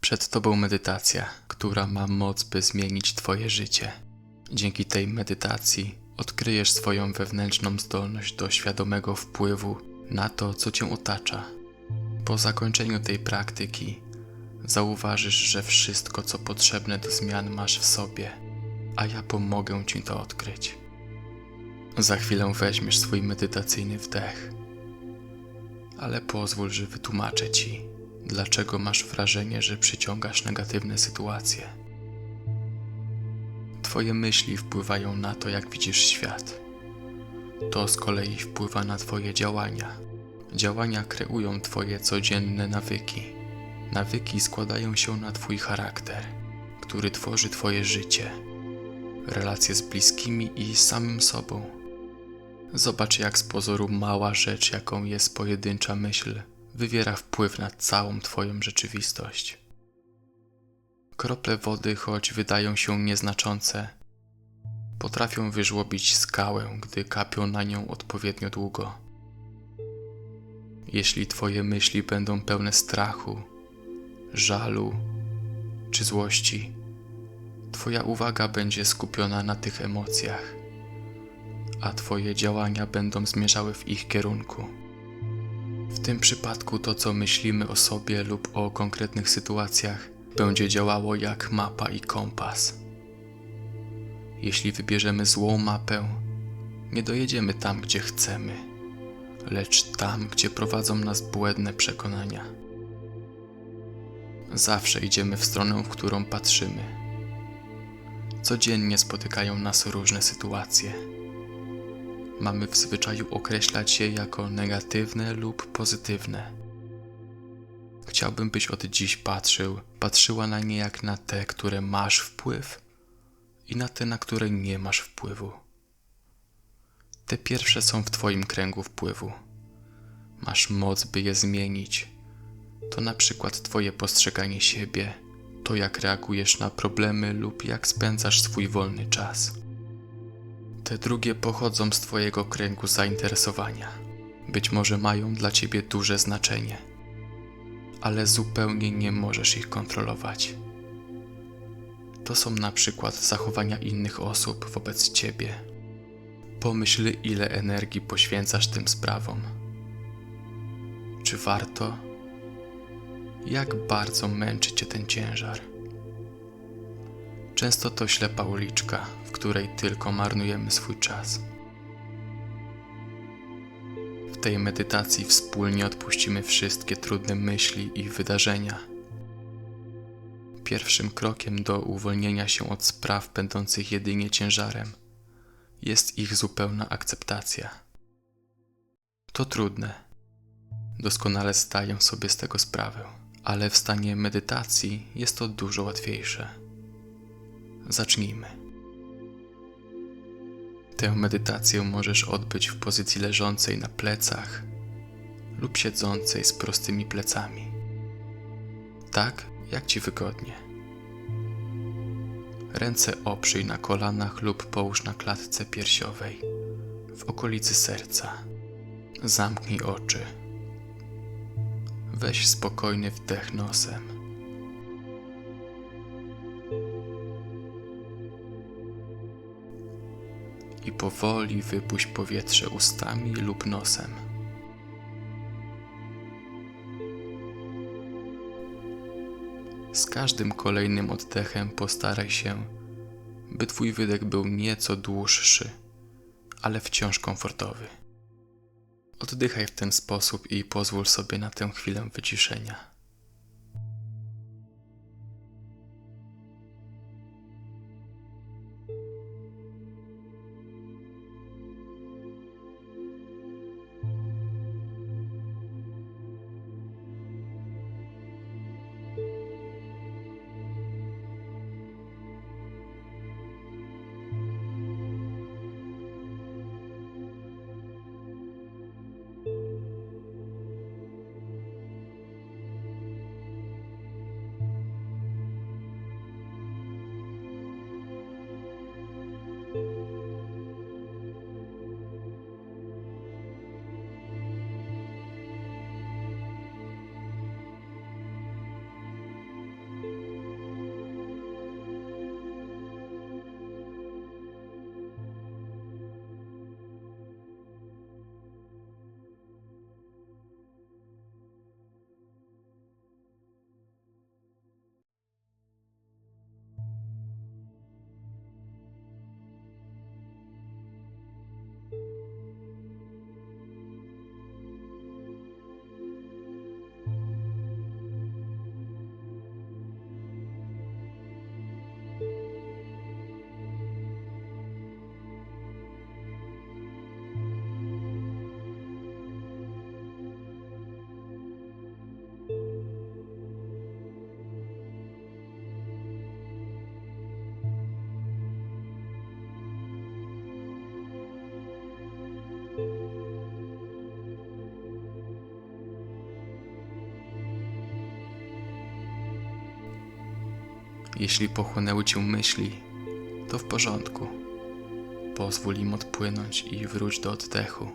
Przed Tobą medytacja, która ma moc, by zmienić Twoje życie. Dzięki tej medytacji odkryjesz swoją wewnętrzną zdolność do świadomego wpływu na to, co Cię otacza. Po zakończeniu tej praktyki zauważysz, że wszystko, co potrzebne do zmian, masz w sobie, a ja pomogę Ci to odkryć. Za chwilę weźmiesz swój medytacyjny wdech, ale pozwól, że wytłumaczę Ci, dlaczego masz wrażenie, że przyciągasz negatywne sytuacje. Twoje myśli wpływają na to, jak widzisz świat. To z kolei wpływa na Twoje działania. Działania kreują Twoje codzienne nawyki. Nawyki składają się na Twój charakter, który tworzy Twoje życie, relacje z bliskimi i samym sobą. Zobacz, jak z pozoru mała rzecz, jaką jest pojedyncza myśl, wywiera wpływ na całą Twoją rzeczywistość. Krople wody, choć wydają się nieznaczące, potrafią wyżłobić skałę, gdy kapią na nią odpowiednio długo. Jeśli Twoje myśli będą pełne strachu, żalu czy złości, Twoja uwaga będzie skupiona na tych emocjach, a Twoje działania będą zmierzały w ich kierunku. W tym przypadku to, co myślimy o sobie lub o konkretnych sytuacjach, będzie działało jak mapa i kompas. Jeśli wybierzemy złą mapę, nie dojedziemy tam, gdzie chcemy, lecz tam, gdzie prowadzą nas błędne przekonania. Zawsze idziemy w stronę, w którą patrzymy. Codziennie spotykają nas różne sytuacje. Mamy w zwyczaju określać je jako negatywne lub pozytywne. Chciałbym, byś od dziś patrzył, patrzyła na nie jak na te, które masz wpływ i na te, na które nie masz wpływu. Te pierwsze są w Twoim kręgu wpływu. Masz moc, by je zmienić. To na przykład Twoje postrzeganie siebie, to jak reagujesz na problemy lub jak spędzasz swój wolny czas. Te drugie pochodzą z Twojego kręgu zainteresowania. Być może mają dla Ciebie duże znaczenie, ale zupełnie nie możesz ich kontrolować. To są na przykład zachowania innych osób wobec Ciebie. Pomyśl, ile energii poświęcasz tym sprawom. Czy warto? Jak bardzo męczy Cię ten ciężar? Często to ślepa uliczka, w której tylko marnujemy swój czas. W tej medytacji wspólnie odpuścimy wszystkie trudne myśli i wydarzenia. Pierwszym krokiem do uwolnienia się od spraw będących jedynie ciężarem jest ich zupełna akceptacja. To trudne. Doskonale zdaję sobie z tego sprawę, ale w stanie medytacji jest to dużo łatwiejsze. Zacznijmy. Tę medytację możesz odbyć w pozycji leżącej na plecach lub siedzącej z prostymi plecami. Tak, jak ci wygodnie. Ręce oprzyj na kolanach lub połóż na klatce piersiowej, w okolicy serca. Zamknij oczy. Weź spokojny wdech nosem. I powoli wypuść powietrze ustami lub nosem. Z każdym kolejnym oddechem postaraj się, by Twój wydech był nieco dłuższy, ale wciąż komfortowy. Oddychaj w ten sposób i pozwól sobie na tę chwilę wyciszenia. Jeśli pochłonęły cię myśli, to w porządku. Pozwól im odpłynąć i wróć do oddechu.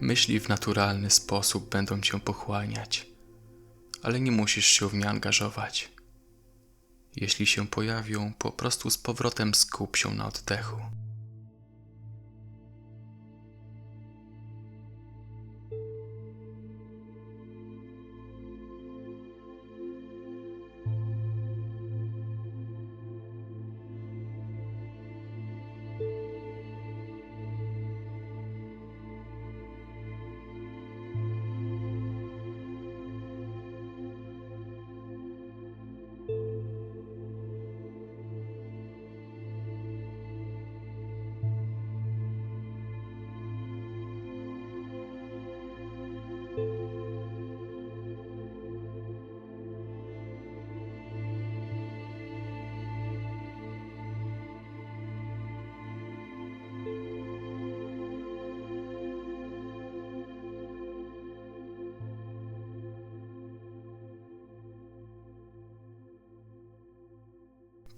Myśli w naturalny sposób będą cię pochłaniać, ale nie musisz się w nie angażować. Jeśli się pojawią, po prostu z powrotem skup się na oddechu.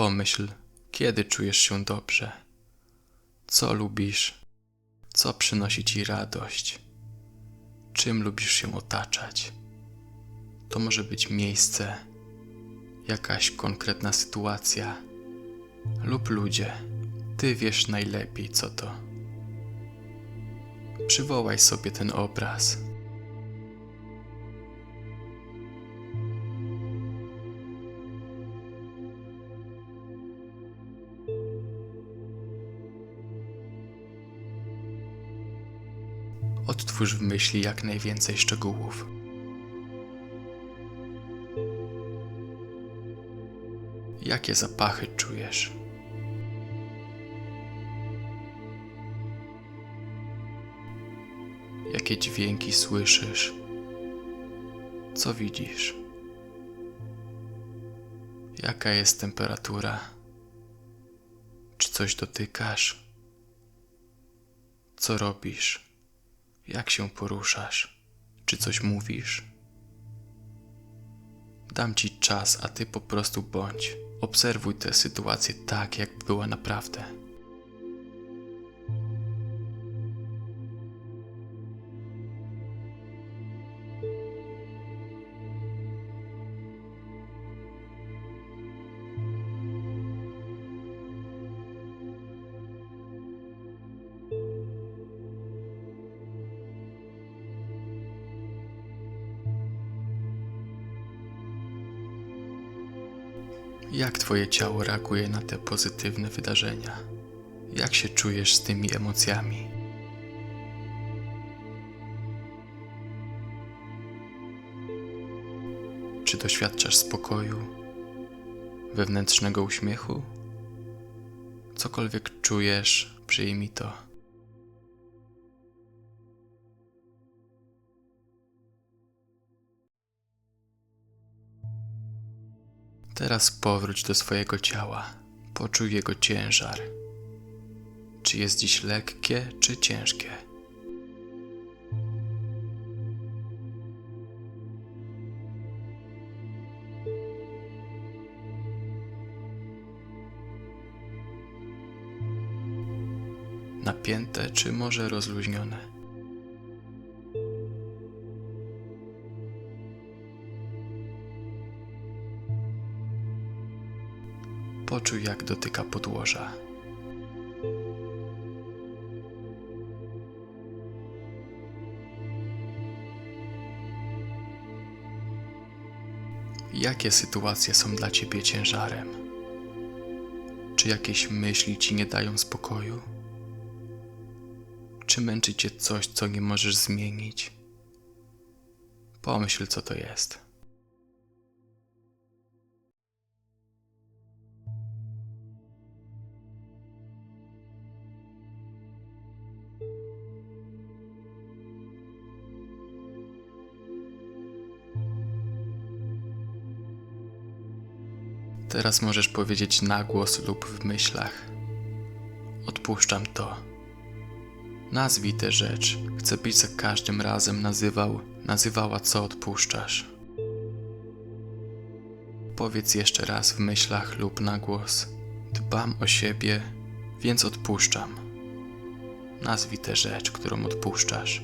Pomyśl, kiedy czujesz się dobrze, co lubisz, co przynosi ci radość, czym lubisz się otaczać. To może być miejsce, jakaś konkretna sytuacja lub ludzie. Ty wiesz najlepiej, co to. Przywołaj sobie ten obraz. Odtwórz w myśli jak najwięcej szczegółów. Jakie zapachy czujesz? Jakie dźwięki słyszysz? Co widzisz? Jaka jest temperatura? Czy coś dotykasz? Co robisz? Jak się poruszasz? Czy coś mówisz? Dam ci czas, a ty po prostu bądź. Obserwuj tę sytuację tak, jakby była naprawdę. Jak twoje ciało reaguje na te pozytywne wydarzenia? Jak się czujesz z tymi emocjami? Czy doświadczasz spokoju, wewnętrznego uśmiechu? Cokolwiek czujesz, przyjmij to. Teraz powróć do swojego ciała. Poczuj jego ciężar. Czy jest dziś lekkie, czy ciężkie? Napięte, czy może rozluźnione? Poczuj, jak dotyka podłoża. Jakie sytuacje są dla ciebie ciężarem? Czy jakieś myśli ci nie dają spokoju? Czy męczy cię coś, co nie możesz zmienić? Pomyśl, co to jest. Teraz możesz powiedzieć na głos lub w myślach. Odpuszczam to. Nazwij tę rzecz. Chcę być za każdym razem nazywał, nazywała co odpuszczasz. Powiedz jeszcze raz w myślach lub na głos: Dbam o siebie, więc odpuszczam. Nazwij tę rzecz, którą odpuszczasz.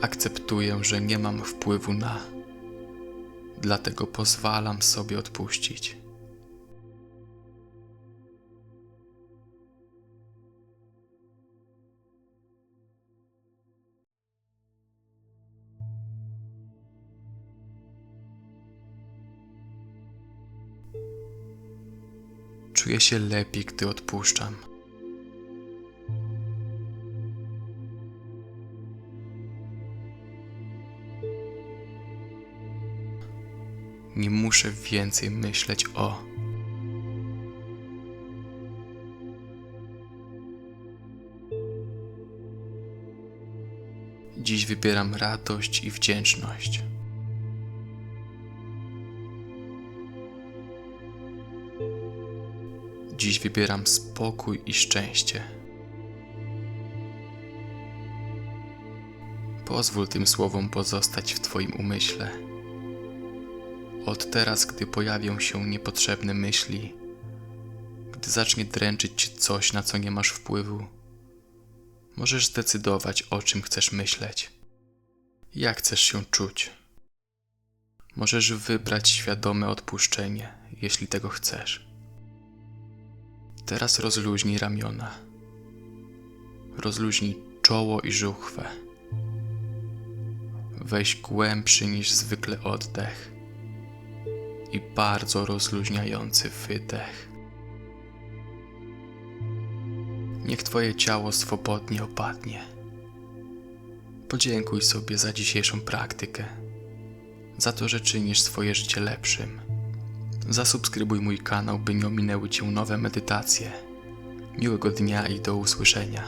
Akceptuję, że nie mam wpływu na. Dlatego pozwalam sobie odpuścić. Czuję się lepiej, gdy odpuszczam. Nie muszę więcej myśleć o. Dziś wybieram radość i wdzięczność. Dziś wybieram spokój i szczęście. Pozwól tym słowom pozostać w Twoim umyśle. Od teraz, gdy pojawią się niepotrzebne myśli, gdy zacznie dręczyć cię coś, na co nie masz wpływu, możesz zdecydować, o czym chcesz myśleć, jak chcesz się czuć. Możesz wybrać świadome odpuszczenie, jeśli tego chcesz. Teraz rozluźnij ramiona. Rozluźnij czoło i żuchwę. Weź głębszy niż zwykle oddech i bardzo rozluźniający wydech. Niech Twoje ciało swobodnie opadnie. Podziękuj sobie za dzisiejszą praktykę, za to, że czynisz swoje życie lepszym. Zasubskrybuj mój kanał, by nie ominęły Cię nowe medytacje. Miłego dnia i do usłyszenia.